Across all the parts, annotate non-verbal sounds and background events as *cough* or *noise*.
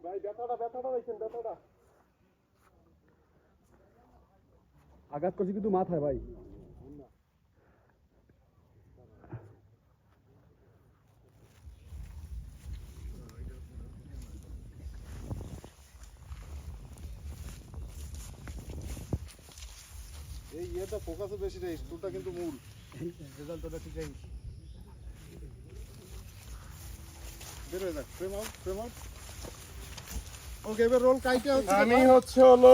ভাই ব্যথাটা ব্যথাটা ব্যথাটা আঘাত করছি কিন্তু মাথায় ভাই। এই ইয়েটা ফোকাসে বেশি নেই স্টুলটা কিন্তু মূল। রেজাল্টটা ঠিক আছে বের হয়ে যাক frame out frame out okay এবার রোল কাইটে হচ্ছে আমি হচ্ছে হলো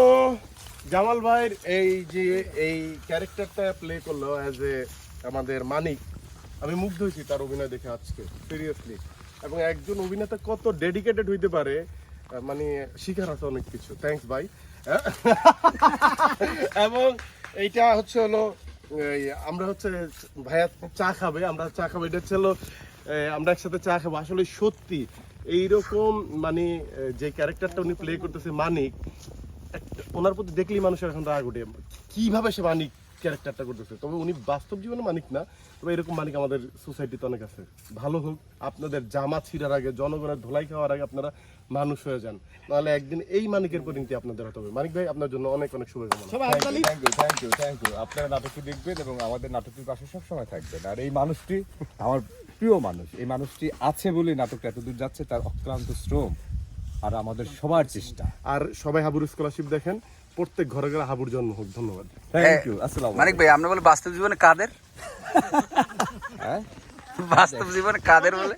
জামাল ভাইয়ের এই যে এই ক্যারেক্টারটা প্লে করল অ্যাজ এ আমাদের মানিক। আমি মুগ্ধ হয়েছি তার অভিনয় দেখে আজকে সিরিয়াসলি এবং একজন অভিনেতা কত ডেডিকেটেড হইতে পারে মানে শিখার আছে অনেক কিছু। থ্যাঙ্কস ভাই *laughs* এবং এইটা হচ্ছে হলো আমরা হচ্ছে ভাইয়া চা খাবে, আমরা চা খাব, এটা হচ্ছে হলো আমরা একসাথে চা খাব। আসলে সত্যি, এইরকম মানে যে ক্যারেক্টারটা উনি প্লে করতেছে, মানিক ওনার প্রতি দেখলেই মানুষের এখন রাগ ওঠে। কীভাবে সে মানিক ক্যারেক্টারটা করতেছে। তবে উনি বাস্তব জীবনে মানিক না তবে এরকম মানিক আমাদের সোসাইটিতে অনেক আছে। ভালো হোক আপনাদের জামা ছিঁড়ার আগে জনগণের ধোলাই খাওয়ার আগে আপনারা মানুষ হয়ে যান। নাহলে একদিন এই মানিকের পরিণতি আপনাদের হতে হবে। মানিক ভাই আপনার জন্য অনেক অনেক শুভকামনা। Thank you thank you thank you আপনারা নাটকটি দেখবেন এবং আমাদের নাটকটির পাশে সবসময় থাকবেন। আর এই মানুষটি আমার প্রিয় মানুষ। এই মানুষটি আছে বলে নাটকটা এতদূর যাচ্ছে তার অক্লান্ত শ্রম আর আমাদের সবার চেষ্টা। আর সবাই হাবুর স্কলারশিপ দেখেন। প্রত্যেক ঘরে ঘরে হাবুর জন্ম হোক ধন্যবাদ। থ্যাংক ইউ আসসালাম মানিক ভাই আপনি বলে বাস্তব জীবনে কাদের? হ্যাঁ বাস্তব জীবনে কাদের বলে?